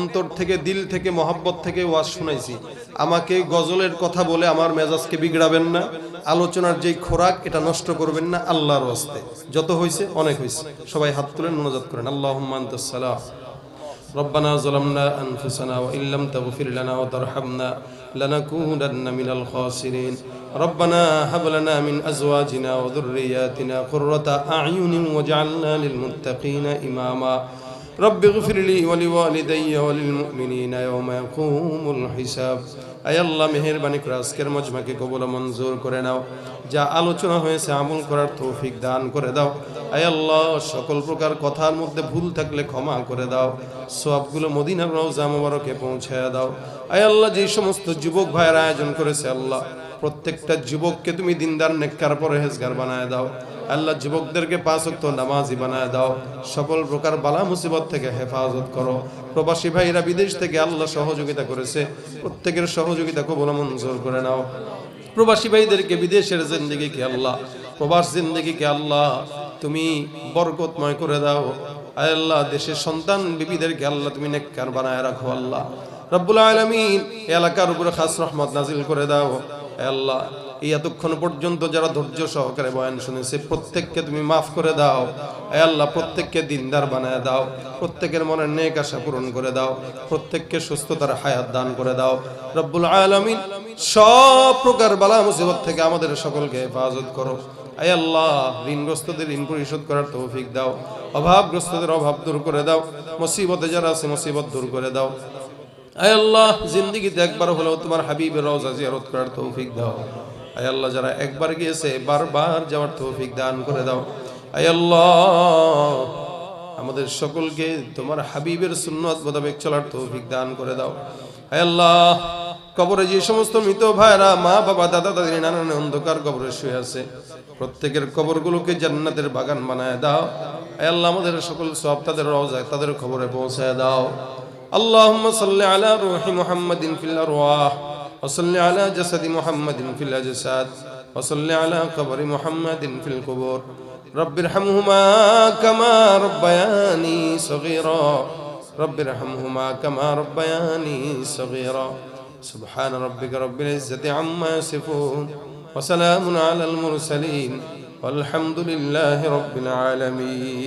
অন্তর থেকে দিল থেকে মহাব্বত থেকে ওয়াজ শুনাইছি আমাকে গজলের কথা বলে আমার মেজাজকে বিগড়াবেন না আলোচনার যেই খোরাক এটা নষ্ট করবেন না আল্লাহর ওয়াস্তে যত হয়েছে অনেক হয়েছে সবাই হাত তুলে মনোজাত করেন আল্লাহ সালাম ربنا ظلمنا أنفسنا وإن لم تغفر لنا وترحمنا لنكونن من الخاسرين ربنا هب لنا من أزواجنا وذرياتنا قرة أعين واجعلنا للمتقين إماما رب اغفر لي ولوالدي وللمؤمنين يوم يقوم الحساب আয় আল্লাহ মেহেরবানি করে আজকের মজমাকে কবল মঞ্জুর করে নাও যা আলোচনা হয়েছে আমল করার তৌফিক দান করে দাও আয় আল্লাহ সকল প্রকার কথার মধ্যে ভুল থাকলে ক্ষমা করে দাও সবগুলো মদিনার রওজা মোবারকে পৌঁছায় দাও আয় আল্লাহ যে সমস্ত যুবক ভাইয়ের আয়োজন করেছে আল্লাহ প্রত্যেকটা যুবককে তুমি দিনদার, নেককার, পরহেজগার বানায় দাও। আল্লাহ যুবকদেরকে পাঁচ ওয়াক্ত নামাজি বানায় দাও। সকল প্রকার বালা মুসিবত থেকে হেফাজত করো। প্রবাসী ভাইরা বিদেশ থেকে আল্লাহ সহযোগিতা করেছে। প্রত্যেকের সহযোগিতা কবল মঞ্জুর করে নাও। প্রবাসী ভাইদেরকে বিদেশের জিন্দগিকে আল্লাহ, প্রবাস জিন্দগিকে আল্লাহ, তুমি বরকতময় করে দাও। আল্লাহ দেশের সন্তান বিবিদেরকে আল্লাহ তুমি নেককার বানায় রাখো আল্লাহ। রব্বুল আলমিন এলাকার উপরে খাস রহমত নাজিল করে দাও। আল্লাহ, এই এতক্ষণ পর্যন্ত যারা ধৈর্য সহকারে বয়ান শুনেছে, প্রত্যেককে তুমি মাফ করে দাও। আল্লাহ, প্রত্যেককে দিনদার বানায় দাও। প্রত্যেকের মনের নেক আশা পূরণ করে দাও। প্রত্যেককে সুস্থতার হায়াত দান করে দাও। রব্বুল আলমিন সব প্রকার বালা মুসিবত থেকে আমাদের সকলকে হেফাজত করো। আয় আল্লাহ, ঋণগ্রস্তদের ঋণ পরিশোধ করার তৌফিক দাও। অভাবগ্রস্তদের অভাব দূর করে দাও। মুসিবতে যারা আছে, মুসিবত দূর করে দাও। আয় আল্লাহ একবার হলেও তোমার হাবিবের রওজা জিয়ারত করার তৌফিক দাও। আয় আল্লাহ, যারা একবার গিয়েছে, বারবার যাওয়ার তৌফিক দান করে দাও। আয় আল্লাহ, আমাদের সকলকে তোমার হাবিবের সুন্নত মোতাবেক চলার তৌফিক দান করে দাও। আয় আল্লাহ, কবরে যে সমস্ত মৃত ভাইরা মা, বাবা, দাদা দাদি নানান অন্ধকার কবরে শুয়ে আছে, প্রত্যেকের কবরগুলোকে জান্নাতের বাগান বানায় দাও। আয় আল্লাহ, আমাদের সকল সব তাদের রওজায় তাদের খবরে পৌঁছায় দাও। اللهم صل على روح محمد في الأرواح وصل على جسد محمد في الأجساد وصل على قبر محمد في القبور. رب ارحمهما كما ربياني صغيرا. رب ارحمهما كما ربياني صغيرا. سبحان ربك رب العزة عما يصفون وسلام على المرسلين والحمد لله رب العالمين.